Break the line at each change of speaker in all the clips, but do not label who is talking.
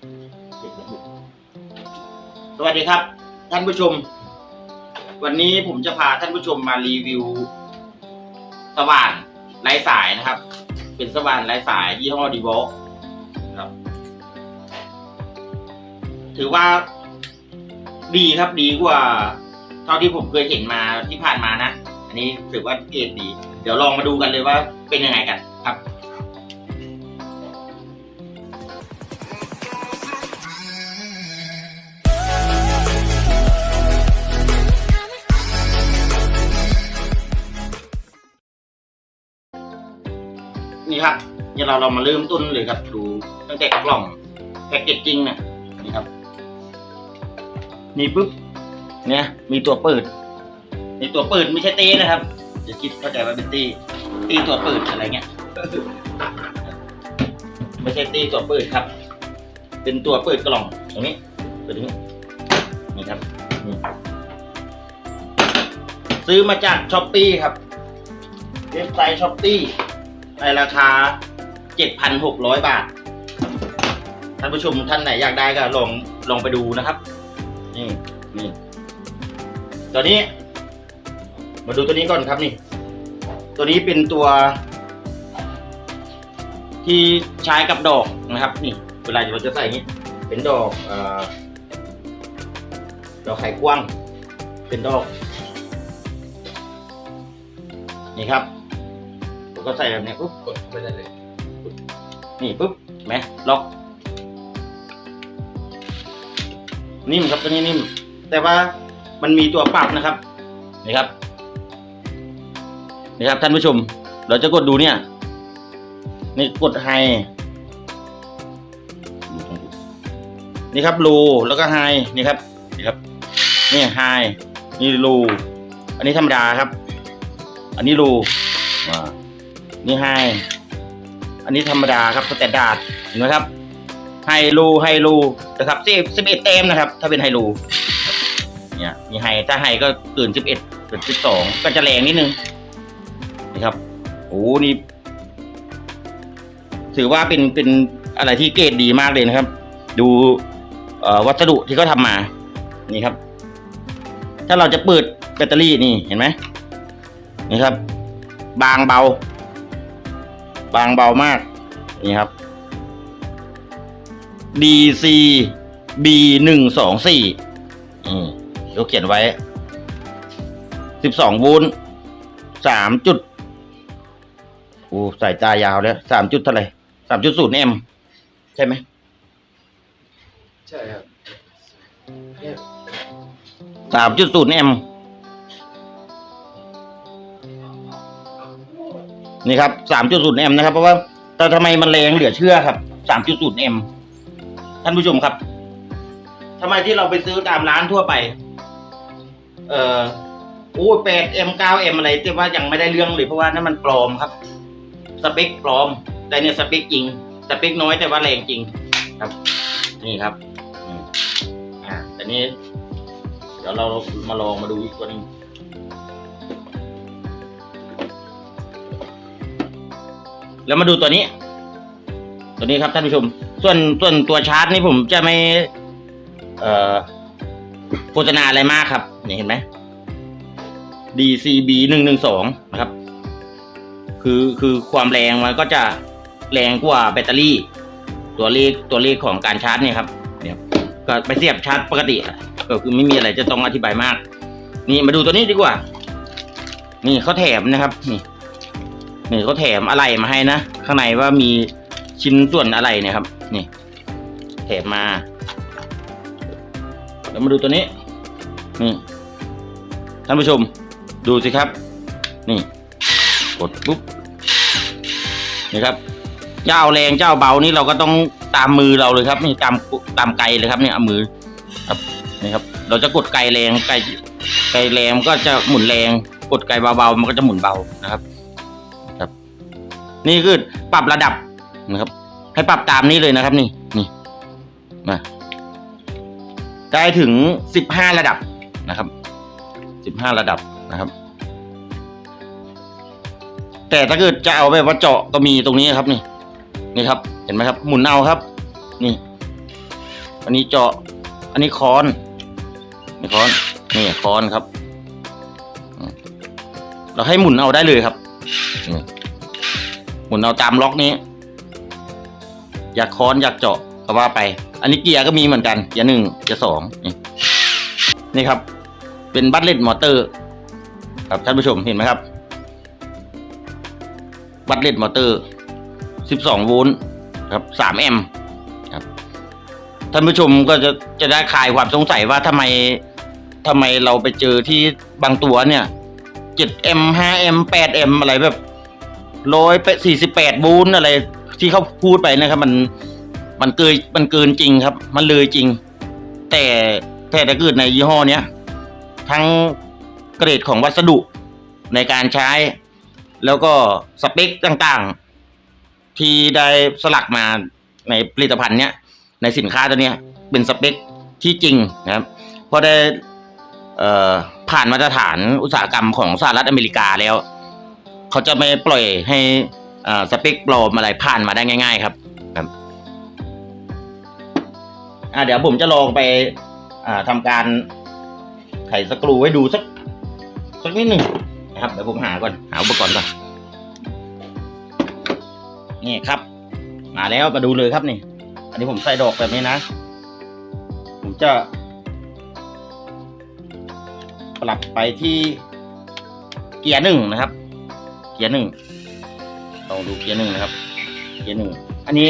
สวัสดีครับ ท่านผู้ชม วันนี้ผมจะพาท่านผู้ชมมารีวิว สว่านไร้สายนะครับ เป็นสว่านไร้สายยี่ห้อดีวอลครับ ถือว่าดีครับดีกว่า เท่าที่ผมเคยเห็นมาที่ผ่านมานะ อันนี้ถือว่าเกรดดี เดี๋ยวลองมาดูกันเลยว่าเป็นยังไงกันครับ นี่ครับเดี๋ยวเราเรามาเริ่มต้นเลยครับดูตั้งแต่กล่องแพ็กเกจจริงนะนี่ครับ นี่ปุ๊บเนี่ยมีตัวเปิดนี่ตัวเปิดไม่ใช่ตีนะครับจะคิดเข้าใจว่าเป็นตีตีตัวเปิดอะไรเงี้ยไม่ใช่ตีตัวเปิดครับ เป็นตัวเปิดกล่องตรงนี้เปิดตรงนี้นี่ครับนี่ซื้อมาจากช้อปปี้ครับเว็บไซต์ช้อปปี้ ในราคา 7,600 บาท ท่านผู้ชมท่านไหนอยากได้ก็ลองลองไปดูนะครับ นี่นี่ตัวนี้ มาดูตัวนี้ก่อนครับนี่ ตัวนี้เป็นตัว ที่ใช้กับดอกนะครับ นี่ เวลาเราจะใส่อย่างนี้ เป็นดอกอดอกไข่กว้าง เป็นดอก นี่ครับ ผมก็ใส่แบบนี้ปุ๊บ
กดเข้าไปได้เลย
นี่ปุ๊บเห็นไหมล็อกนิ่มครับตัวนี้นิ่ม แต่ว่ามันมีตัวปรับนะครับนี่ครับนี่ครับท่านผู้ชม เราจะกดดูเนี่ย นี่กดไฮนี่ครับโลแล้วก็ไฮนี่ครับนี่ครับนี่ไฮนี่โลอันนี้ธรรมดาครับ อันนี้โลอ่า นี่ไฮอันนี้ธรรมดาครับสแตนดาร์ดเห็นไหมครับไฮโลไฮโลนะครับสิบสิบเอ็ดเต็มนะครับ ถ้าเป็นไฮโลเนี่ยมีไฮถ้าไฮก็เกินสิบเอ็ดเกินสิบสองก็จะแรงนิดนึงนี่ครับโอ้นี่ถือว่าเป็นเป็นอะไรที่เกรดดีมากเลยนะครับ ดูวัสดุที่เขาทำมา นี่ครับ ถ้าเราจะเปิดแบตเตอรี่นี่เห็นไหมนี่ครับ บางเบา บางเบามาก นี่ครับ DC B หนึ่งสองสี่อืมเขาเขียนไว้สิบสองโวลต์สามจุดโอ้สายตายาวแล้วสามจุดเท่าไหร่สามจุดศูนย์แอมใช่ไหม
ใช่ครับเนี่ย
สามจุดศูนย์แอม นี่ครับสามจุดศูนย์แอมนะครับ เพราะว่าแต่ทำไมมันแรงเหลือเชื่อครับสามจุดศูนย์แอมท่านผู้ชมครับทำไมที่เราไปซื้อตามร้านทั่วไป เอ่อโอ้แปดเอ็มเก้าเอ็มอะไรแต่ว่ายังไม่ได้เรื่องเลยเพราะว่านั่นมันปลอมครับ สเปคปลอม แต่เนี่ยสเปคจริง สเปคน้อยแต่ว่าแรงจริงครับ นี่ครับอ่าแต่นี้ เดี๋ยวเรามาลองมาดูอีกตัวหนึง แล้วมาดูตัวนี้ ตัวนี้ครับท่านผู้ชม ส่วนส่วนตัวชาร์จนี่ผมจะไม่ เอ่อโฆษณาอะไรมากครับนี่เห็นไหม DCB หนึ่งหนึ่งสองนะครับ คือคือความแรงมันก็จะแรงกว่าแบตเตอรี่ ตัวเลขตัวเลขของการชาร์จเนี่ยครับเนี่ยก็ไปเสียบชาร์จปกติก็คือไม่มีอะไรจะต้องอธิบายมาก นี่มาดูตัวนี้ดีกว่า นี่เขาแถมนะครับ นี่ นี่เขาแถมอะไรมาให้นะ ข้างในว่ามีชิ้นส่วนอะไรเนี่ยครับ นี่ แถมมาแล้วมาดูตัวนี้ นี่ ท่านผู้ชม ดูสิครับ นี่ กดปุ๊บ นี่ครับ เจ้าแรงเจ้าเบานี่เราก็ต้องตามมือเราเลยครับ นี่ตามตามไกลเลยครับเนี่ยมือครับนี่ครับ เราจะกดไกลแรงไกลไกลแรงก็จะหมุนแรง กดไกลเบาๆมันก็จะหมุนเบานะครับ นี่คือปรับระดับนะครับ ให้ปรับตามนี้เลยนะครับ นี่นี่มาได้ถึงสิบห้าระดับนะครับสิบห้าระดับนะครับ แต่ถ้าเกิดจะเอาแบบว่าเจาะก็มีตรงนี้ครับนี่ นี่ครับ เห็นไหมครับ หมุนเอาครับ นี่ อันนี้เจาะ อันนี้คอนนี่คอนนี่คอนครับ เราให้หมุนเอาได้เลยครับนี่ หมุนเอาตามล็อกนี้ อยากค้อนอยากเจาะก็ว่าไป อันนี้เกียร์ก็มีเหมือนกันเกียร์หนึ่งเกียร์สองนี่นี่ครับ เป็นบัตเลตมอเตอร์ ครับท่านผู้ชมเห็นไหมครับ บัตเลตมอเตอร์ 12 โวลต์ครับ 3 แอมป์ครับท่านผู้ชมก็จะจะได้คลายความสงสัยว่าทำไมทำไมเราไปเจอที่บางตัวเนี่ย7 แอมป์5แอมป์8แอมป์อะไรแบบ ร้อยสี่สิบแปดโวลต์อะไร ที่เขาพูดไปนะครับ มันมันเกินมันเกินจริงครับ มันเลยจริง แต่แต่ถ้าเกิดในยี่ห้อเนี้ยทั้งเกรดของวัสดุในการใช้ แล้วก็สเปคต่างๆ ที่ได้สลักมาในผลิตภัณฑ์เนี้ยในสินค้าตัวเนี้ยเป็นสเปคที่จริงนะครับเพราะได้ผ่านมาตรฐานอุตสาหกรรมของสหรัฐอเมริกาแล้ว เขาจะไม่ปล่อยให้สเปคปลอมอะไรผ่านมาได้ง่าย ๆ ครับครับอ่าเดี๋ยวผมจะลองไปอ่าทำการไขสกรูให้ดูสักสักนิดหนึ่งนะครับเดี๋ยวผมหาก่อนหาอุปกรณ์ก่อนนี่ครับ มาแล้วมาดูเลยครับนี่ อันนี้ผมใส่ดอกแบบนี้นะ ผมจะ ปรับไปที่เกียร์หนึ่งนะครับ กียร์หนึ่งลองดูเกียร์หนึ่งนะครับ เกียร์หนึ่งอันนี้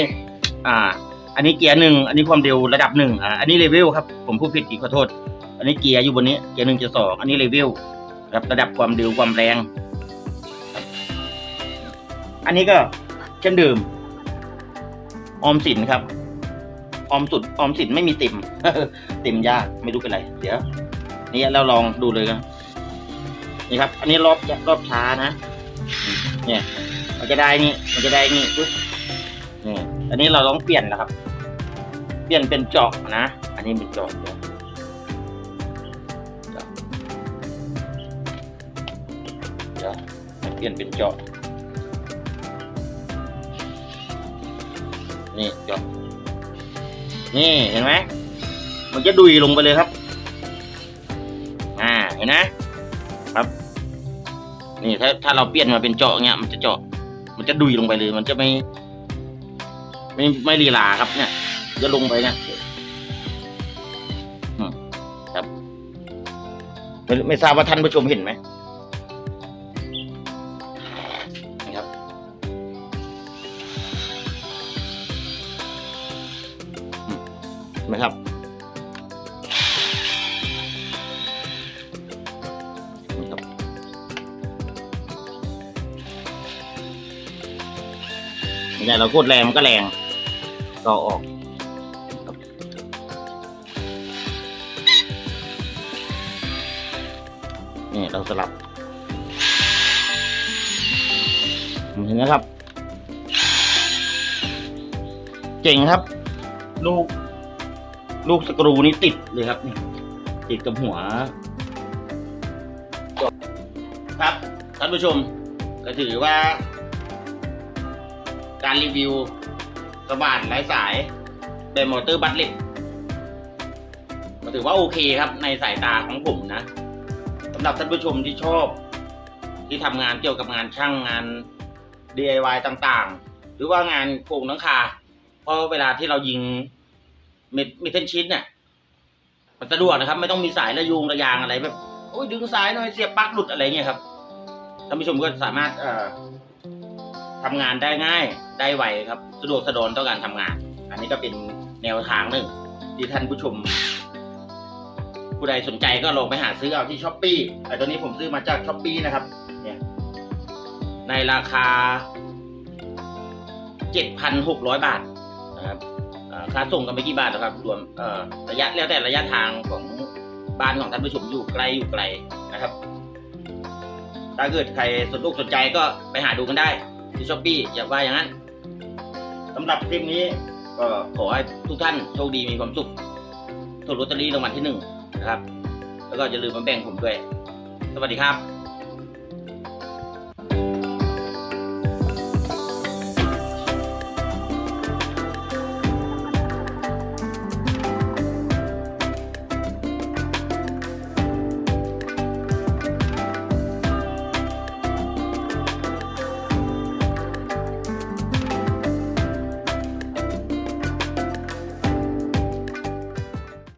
อ่า อันนี้เกียร์หนึ่งอันนี้ความเร็วระดับหนึ่งอ่าอันนี้เลเวลครับ ผมพูดผิดอีกขอโทษ อันนี้เกียร์อยู่บนนี้ เกียร์หนึ่งเกียร์สองอันนี้เลเวลครับระดับความเร็วความแรง อันนี้ก็เช่นเดิมออมสินครับ ออมสุดออมสินไม่มีติ่มติ่มยากไม่รู้เป็นไร เดี๋ยว นี่เราลองดูเลยครับนี่ครับ อันนี้รอบรอบช้านะ เนี่ยมันจะได้นี่มันจะได้นี่ปึ๊บนี่อันนี้เราต้องเปลี่ยนนะครับ เปลี่ยนเป็นเจาะนะ อันนี้เป็นเจาะเดี๋ยวเจาะเปลี่ยนเป็นเจาะนี่เจาะนี่เห็นไหมมันจะดุยลงไปเลยครับ อ่าเห็นนะครับ นี่ถ้าถ้าเราเปลี่ยนมาเป็นเจาะเงี้ยมันจะเจาะ มันจะดุยลงไปเลย มันจะไม่ ไม่ไม่ลีลาครับ เนี่ย จะลงไปเนี่ยครับไม่ไม่ทราบว่าท่านผู้ชมเห็นไหม เนี่ยเรากดแรงมันก็แรงก็ออกนี่เราสลับเห็นนะครับ เจ๋งครับ ลูก ลูกสกรูนี่ติดเลยครับนี่ติดกับหัว ครับท่านผู้ชม ก็ถือว่า การรีวิวสว่านไร้สายเป็นมอเตอร์บัตเล็ตก็ถือว่าโอเคครับในสายตาของผมนะสำหรับท่านผู้ชมที่ชอบ ที่ทำงานเกี่ยวกับงานช่างงาน DIY ต่างๆ หรือว่างานโครงหลังคา เพราะเวลาที่เรายิงเม็ดเมทัลชีตเนี่ยมันสะดวกนะครับ ไม่ต้องมีสายระยูงระยางอะไรแบบโอ้ยดึงสายหน่อยเสียบปลั๊กหลุดอะไรเงี้ยครับท่านผู้ชมก็สามารถเอ่อ ทำงานได้ง่ายได้ไวครับ สะดวกสะดวกต่อการทำงาน อันนี้ก็เป็นแนวทางหนึ่ง ที่ท่านผู้ชม ผู้ใดสนใจก็ลองไปหาซื้อเอาที่ช้อปปี้ไอ้ตัวนี้ผมซื้อมาจากช้อปปี้นะครับ เนี่ย ในราคา 7,600 บาทนะครับค่าส่งก็ไม่กี่บาทนะครับ รวมระยะแล้วแต่ระยะทางของบ้านของท่านผู้ชมอยู่ไกลอยู่ไกลนะครับ ถ้าเกิดใครสนอกสนใจก็ไปหาดูกันได้ ที่ช้อปปี้อย่าว่าอย่างนั้นสำหรับคลิปนี้ก็ขอให้ทุกท่านโชคดีมีความสุขถูกลอตเตอรี่รางวัลที่หนึ่งนะครับ แล้วก็อย่าลืมมาแบ่งผมด้วย สวัสดีครับ